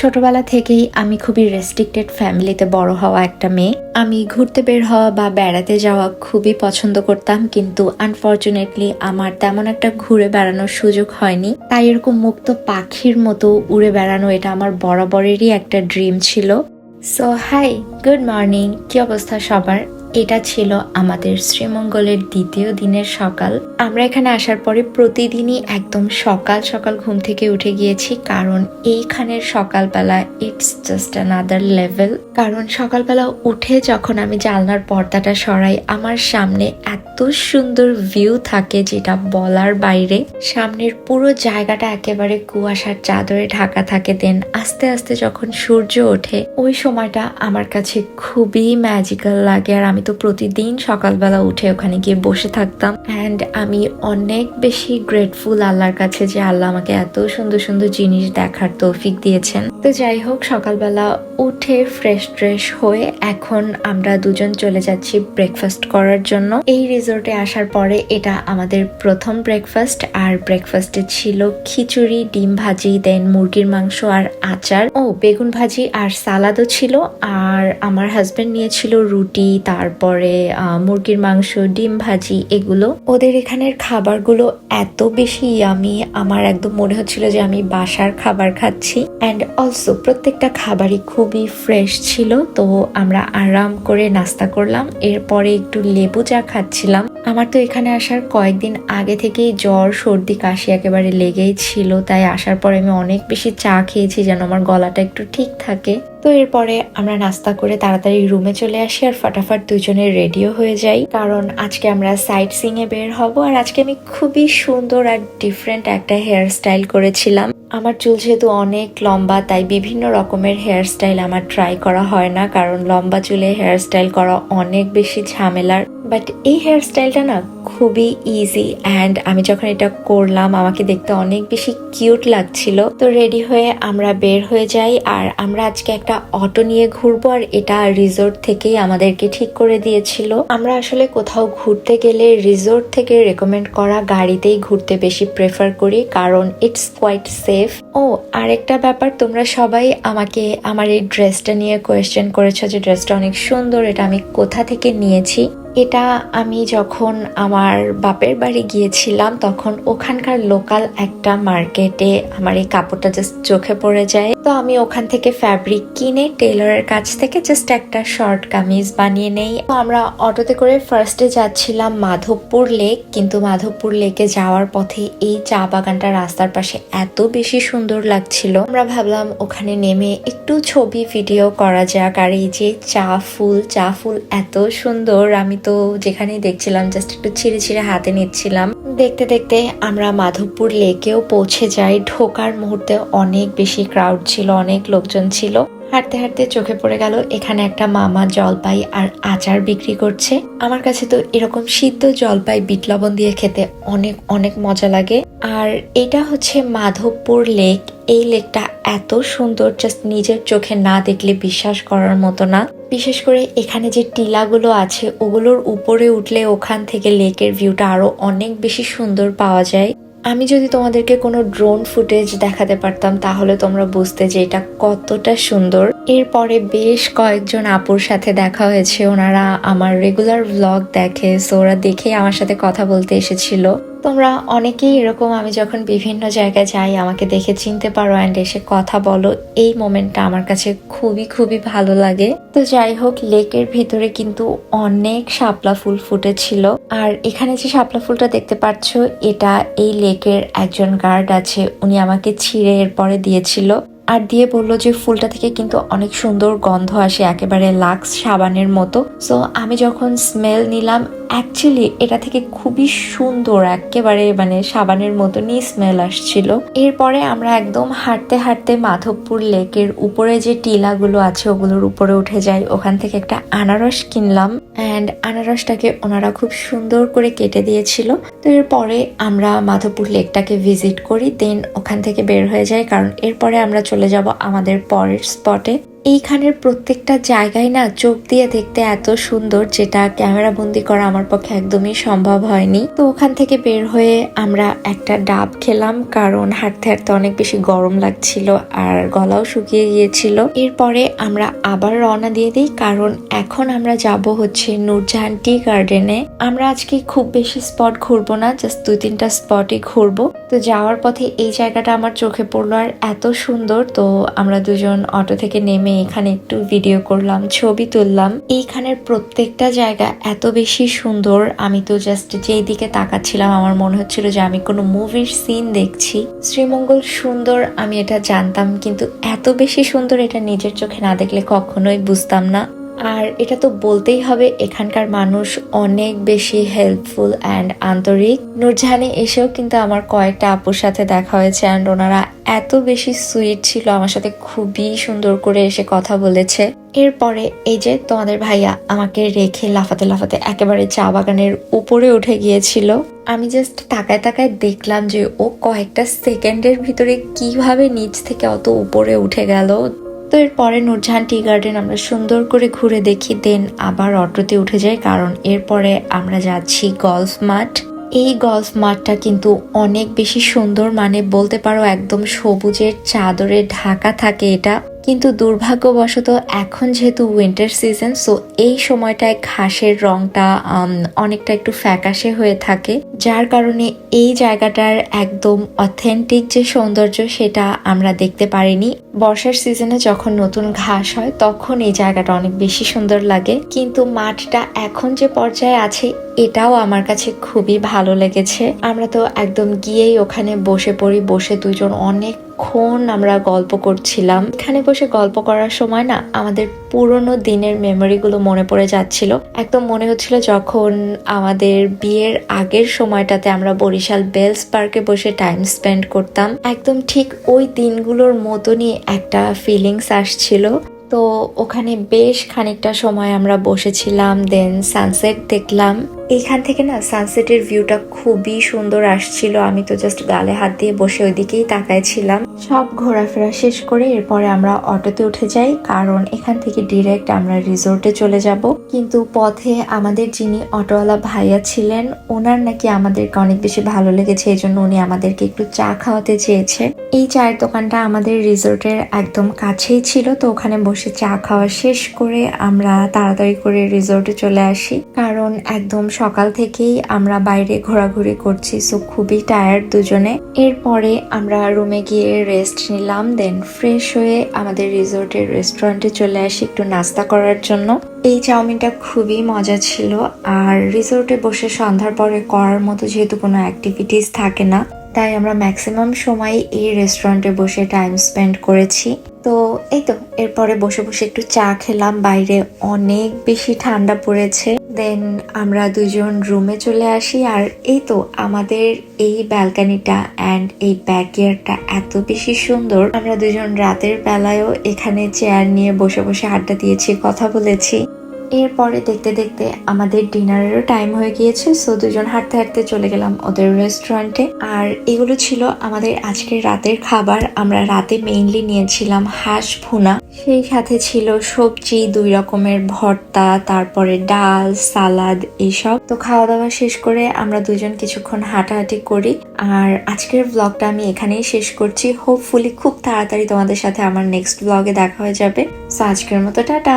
ছোটবেলা থেকেই আমি খুবই রেস্ট্রিক্টেড ফ্যামিলিতে বড় হওয়া একটা মেয়ে। আমি ঘুরতে বের হওয়া বা বেড়াতে যাওয়া খুবই পছন্দ করতাম, কিন্তু আনফর্চুনেটলি আমার তেমন একটা ঘুরে বেড়ানোর সুযোগ হয়নি। তাই এরকম মুক্ত পাখির মতো উড়ে বেড়ানো এটা আমার বরাবরেরই একটা ড্রিম ছিল। সো হাই গুড মর্নিং কি অবস্থা সবার? এটা ছিল আমাদের শ্রীমঙ্গলের দ্বিতীয় দিনের সকাল। আমরা এখানে আসার পরে প্রতিদিনই একদম সকাল সকাল ঘুম থেকে উঠে গিয়েছি, কারণ এইখানের সকালবেলা ইটস জাস্ট অ্যানাদার লেভেল কারণ সকালবেলা উঠে যখন আমি জানলার পর্দাটা সরাই, আমার সামনে এত সুন্দর ভিউ থাকে যেটা বলার বাইরে। সামনের পুরো জায়গাটা একেবারে কুয়াশার চাদরে ঢাকা থাকে দেন আস্তে আস্তে যখন সূর্য ওঠে, ওই সময়টা আমার কাছে খুবই ম্যাজিক্যাল লাগে। আর আমি তো প্রতিদিন সকালবেলা উঠে ওখানে গিয়ে বসে থাকতাম। অ্যান্ড আমি অনেক বেশি গ্রেটফুল আল্লাহর কাছে যে আল্লাহ আমাকে এত সুন্দর সুন্দর জিনিস দেখার তৌফিক দিয়েছেন। তো যাই হোক, সকালবেলা উঠে ফ্রেশ ট্রেশ হয়ে এখন আমরা দুজন চলে যাচ্ছি ব্রেকফাস্ট করার জন্য। এই রিসোর্টে আসার পরে এটা আমাদের প্রথম ব্রেকফাস্ট আর ব্রেকফাস্টে ছিল খিচুড়ি, ডিম ভাজি দেন মুরগির মাংস আর আচার। ও, বেগুন ভাজি আর সালাদও ছিল, আর আমার হাজবেন্ড নিয়েছিল রুটি তারপরে মুরগির মাংস, ডিম ভাজি, এগুলো। ওদের এখানের খাবারগুলো এত বেশি ইয়ামি আমার একদম মনে হচ্ছিল যে আমি বাসার খাবার খাচ্ছি। অ্যান্ড অলসো প্রত্যেকটা খাবারই খুবই ফ্রেশ ছিল, তো আমরা আরাম করে নাস্তা করলাম। এরপরে একটু লেবু চা খাচ্ছিলাম। আমার তো এখানে আসার কয়েকদিন আগে থেকেই জ্বর, সর্দি, কাশি একেবারে লেগেই ছিল। তাই আসার পরে আমি অনেক বেশি চা খেয়েছি যেন আমার গলাটা একটু ঠিক থাকে। তো এরপরে আমরা নাস্তা করে তাড়াতাড়ি রুমে চলে আসি আর ফাটাফাট দুজনে রেডিও হয়ে যাই। কারণ আজকে আমরা সাইট সিং এ বের হব আর আজকে আমি খুবই সুন্দর আর ডিফারেন্ট একটা হেয়ার স্টাইল করেছিলাম। আমার চুল যেহেতু অনেক লম্বা, তাই বিভিন্ন রকমের হেয়ার স্টাইল আমার ট্রাই করা হয় না, কারণ লম্বা চুলে হেয়ার স্টাইল করা অনেক বেশি ঝামেলার। বাট এই হেয়ার স্টাইলটা না খুবই ইজি অ্যান্ড আমি যখন এটা করলাম, আমাকে দেখতে অনেক বেশি কিউট লাগছিল। তো রেডি হয়ে আমরা বের হয়ে যাই আর আমরা আজকে একটা অটো নিয়ে ঘুরবো আর এটা রিসোর্ট থেকেই আমাদেরকে ঠিক করে দিয়েছিল। আমরা আসলে কোথাও ঘুরতে গেলে রিসোর্ট থেকে রেকমেন্ড করা গাড়িতেই ঘুরতে বেশি প্রেফার করি কারণ ইটস কোয়াইট সেফ ও, আরেকটা ব্যাপার, তোমরা সবাই আমাকে আমার এই ড্রেসটা নিয়ে কোয়েশ্চেন করেছ যে ড্রেসটা অনেক সুন্দর, এটা আমি কোথা থেকে নিয়েছি? এটা আমি যখন আমার বাপের বাড়ি গিয়েছিলাম, তখন ওখানকার লোকাল একটা মার্কেটে আমার এই কাপড়টা জাস্ট চোখে পড়ে যায়। তো আমি ওখান থেকে ফ্যাব্রিক কিনে টেলরের কাছ থেকে জাস্ট একটা শর্ট কামিজ বানিয়ে নেই। তো আমরা অটোতে করে ফার্স্টে যাচ্ছিলাম মাধবপুর লেক কিন্তু মাধবপুর লেকে যাওয়ার পথে এই চা বাগানটা রাস্তার পাশে এত বেশি সুন্দর লাগছিল। আমরা ভাবলাম ওখানে নেমে একটু ছবি ভিডিও করা যাক, আর এই যে চা ফুল চা ফুল এত সুন্দর। আমি তো যেখানেই দেখছিলাম জাস্ট একটু ছিঁড়ে ছিঁড়ে হাতে নিচ্ছিলাম। দেখতে দেখতে আমরা মাধবপুর লেকেও পৌঁছে যাই। ঢোকার মুহূর্তে অনেক বেশি ক্রাউড ছিল, অনেক লোকজন ছিল। হাঁটতে হাঁটতে চোখে পড়ে গেল, এখানে একটা মামা জলপাই আর আচার বিক্রি করছে। আমার কাছে তো এরকম সিদ্ধ জলপাই বিট লবণ দিয়ে খেতে অনেক অনেক মজা লাগে। আর এটা হচ্ছে মাধবপুর লেক। এই লেকটা এত সুন্দর জাস্ট নিজের চোখে না দেখলে বিশ্বাস করার মতো না। বিশেষ করে এখানে যে টিলাগুলো আছে, ওগুলোর উপরে উঠলে ওখান থেকে লেকের ভিউটা আরও অনেক বেশি সুন্দর পাওয়া যায়। আমি যদি তোমাদেরকে কোনো ড্রোন ফুটেজ দেখাতে পারতাম, তাহলে তোমরা বুঝতে যে এটা কতটা সুন্দর। এরপরে বেশ কয়েকজন আপুর সাথে দেখা হয়েছে। ওনারা আমার রেগুলার ভ্লগ দেখে সো ওরা দেখে আমার সাথে কথা বলতে এসেছিল। তোমরা অনেকেই এরকম, আমি যখন বিভিন্ন জায়গায় যাই, আমাকে দেখে চিনতে পারো অ্যান্ড এসে কথা বলো, এই মোমেন্টটা আমার কাছে খুবই খুবই ভালো লাগে। তো যাই হোক লেকের ভিতরে কিন্তু অনেক শাপলা ফুল ফুটেছিল। আর এখানে যে শাপলা ফুলটা দেখতে পাচ্ছ, এটা এই লেকের একজন গার্ড আছে, উনি আমাকে ছিঁড়ে এরপরে দিয়েছিল। আর দিয়ে বলল যে ফুলটা থেকে কিন্তু অনেক সুন্দর গন্ধ আসে, একেবারে লাক্স সাবানের মতো। সো আমি যখন স্মেল নিলাম অ্যাকচুয়ালি এটা থেকে খুবই সুন্দর, একেবারে মানে সাবানের মতনই স্মেল আসছিল। এরপরে আমরা একদম হাঁটতে হাঁটতে মাধবপুর লেকের উপরে যে টিলাগুলো আছে, ওগুলোর উপরে উঠে যাই। ওখান থেকে একটা আনারস কিনলাম অ্যান্ড আনারসটাকে ওনারা খুব সুন্দর করে কেটে দিয়েছিল। তো এরপরে আমরা মাধবপুর লেকটাকে ভিজিট করি দেন ওখান থেকে বের হয়ে যাই। কারণ এরপরে আমরা চলে যাব আমাদের পরের স্পটে এইখানের প্রত্যেকটা জায়গায় না চোখ দিয়ে দেখতে এত সুন্দর যেটা ক্যামেরা বন্দি করা আমার পক্ষে একদমই সম্ভব হয়নি। তো ওখান থেকে বের হয়ে আমরা একটা ডাব খেলাম, কারণ হাঁটতে হাঁটতে অনেক বেশি গরম লাগছিল আর গলাও শুকিয়ে গিয়েছিল। এরপরে আমরা আবার রওনা দিয়ে দিই, কারণ এখন আমরা যাব হচ্ছে নূরজাহান টি গার্ডেনে। আমরা আজকে খুব বেশি স্পট ঘুরবো না, জাস্ট দুই তিনটা স্পটই ঘুরবো। তো যাওয়ার পথে এই জায়গাটা আমার চোখে পড়ল আর এত সুন্দর, তো আমরা দুজন অটো থেকে নেমে এখানে একটু ভিডিও করলাম, ছবি তুললাম। এইখানের প্রত্যেকটা জায়গা এত বেশি সুন্দর। আমি তো জাস্ট যেই দিকে তাকাচ্ছিলাম, আমার মনে হচ্ছিল যে আমি কোনো মুভির সিন দেখছি। শ্রীমঙ্গল সুন্দর, আমি এটা জানতাম, কিন্তু এত বেশি সুন্দর এটা নিজের চোখে না দেখলে কখনোই বুঝতাম না। আর এটা তো বলতেই হবে, এখানকার মানুষ অনেক বেশি হেল্পফুল অ্যান্ড আন্তরিক। নূরজাহানে এসেও কিন্তু আমার কয়েকটা আপুর সাথে দেখা হয়েছে অ্যান্ড ওনারা এত বেশি সুইট ছিল, আমার সাথে খুবই সুন্দর করে এসে কথা বলেছে। এরপরে এই যে তোমাদের ভাইয়া আমাকে রেখে লাফাতে লাফাতে একেবারে চা বাগানের উপরে উঠে গিয়েছিল। আমি জাস্ট তাকায় তাকায় দেখলাম যে ও কয়েকটা সেকেন্ডের ভিতরে কীভাবে নিচ থেকে অত উপরে উঠে গেল। তো এরপরে নূরজাহান টি গার্ডেন আমরা সুন্দর করে ঘুরে দেখি, দেন আবার অটোতে উঠে যাই, কারণ এরপরে আমরা যাচ্ছি গলফ মাঠ। এই গলফ মাঠটা কিন্তু অনেক বেশি সুন্দর মানে বলতে পারো একদম সবুজের চাদরে ঢাকা থাকে এটা। কিন্তু দুর্ভাগ্যবশত এখন যেহেতু উইন্টার সিজন সো এই সময়টায় ঘাসের রংটা অনেকটা একটু ফ্যাকাশে হয়ে থাকে। যার কারণে এই জায়গাটার একদম অথেন্টিক যে সৌন্দর্য সেটা আমরা দেখতে পারিনি। বর্ষার সিজনে যখন নতুন ঘাস হয়, তখন এই জায়গাটা অনেক বেশি সুন্দর লাগে। কিন্তু মাঠটা এখন যে পর্যায়ে আছে, এটাও আমার কাছে খুবই ভালো লেগেছে। আমরা তো একদম গিয়েই ওখানে বসে পড়ি, বসে দুজন অনেকক্ষণ আমরা গল্প করছিলাম, এখানে বসে গল্প করার সময় না আমাদের পুরনো দিনের মেমোরিগুলো মনে পড়ে যাচ্ছিল। একদম মনে হচ্ছিল যখন আমাদের বিয়ের আগের সময়টাতে আমরা বরিশাল বেলস পার্কে বসে টাইম স্পেন্ড করতাম, একদম ঠিক ওই দিনগুলোর মতনই একটা ফিলিংস আসছিল। তো ওখানে বেশ খানিকটা সময় আমরা বসেছিলাম দেন সানসেট দেখলাম। এইখান থেকে না সানসেটের ভিউটা খুবই সুন্দর আসছিল। আমি তো জাস্ট গালে হাত দিয়ে বসে ওইদিকেই তাকাইছিলাম। সব ঘোরাফেরা শেষ করে এরপরে আমরা অটোতে উঠে যাই, কারণ এখান থেকে ডিরেক্ট আমরা রিসোর্টে চলে যাব। কিন্তু পথে আমাদের যিনি অটোওয়ালা ভাইয়া ছিলেন, ওনার নাকি আমাদেরকে অনেক বেশি ভালো লেগেছে, এই জন্য উনি আমাদেরকে একটু চা খাওয়াতে চেয়েছে। এই চায়ের দোকানটা আমাদের রিসোর্টের একদম কাছেই ছিল, তো ওখানে বসে চা খাওয়া শেষ করে আমরা তাড়াতাড়ি করে রিসোর্টে চলে আসি। কারণ একদম সকাল থেকেই আমরা বাইরে ঘোরাঘুরি করছি সো খুবই টায়ার্ড দুজনে। এরপরে আমরা রুমে গিয়ে রেস্ট নিলাম দেন ফ্রেশ হয়ে আমাদের রিসোর্টের রেস্টুরেন্টে চলে আসি একটু নাস্তা করার জন্য। এই চাউমিনটা খুবই মজা ছিল, আর রিসোর্টে বসে সন্ধ্যার পরে করার মতো যেহেতু কোনো অ্যাক্টিভিটিস থাকে না তাই আমরা ম্যাক্সিমাম সময় এই রেস্টুরেন্টে বসে টাইম স্পেন্ড করেছি। তো এই তো, এরপরে বসে বসে একটু চা খেলাম, বাইরে অনেক বেশি ঠান্ডা পড়েছে। দেন আমরা দুজন রুমে চলে আসি, আর এই তো, আমাদের এই ব্যালকানিটা অ্যান্ড এই ব্যাকয়ার্ডটা এত বেশি সুন্দর। আমরা দুজন রাতের বেলায়ও এখানে চেয়ার নিয়ে বসে বসে আড্ডা দিয়েছি, কথা বলেছি। এরপরে দেখতে দেখতে আমাদের ডিনারেরও টাইম হয়ে গিয়েছে সো দুজন হাঁটতে হাঁটতে চলে গেলাম ওদের রেস্টুরেন্টে আর এগুলো ছিল আমাদের আজকের রাতের খাবার, আমরা রাতে মেইনলি নিয়েছিলাম হাঁস ভুনা। সেই সাথে ছিল সবজি, দুই রকমের ভর্তা, তারপরে ডাল, সালাদ এইসব তো খাওয়া দাওয়া শেষ করে আমরা দুজন কিছুক্ষণ হাঁটাহাঁটি করি। আর আজকের ব্লগটা আমি এখানেই শেষ করছি। হোপফুলি খুব তাড়াতাড়ি তোমাদের সাথে আমার নেক্সট ব্লগে দেখা হয়ে যাবে। সো আজকের মতো, টাটা!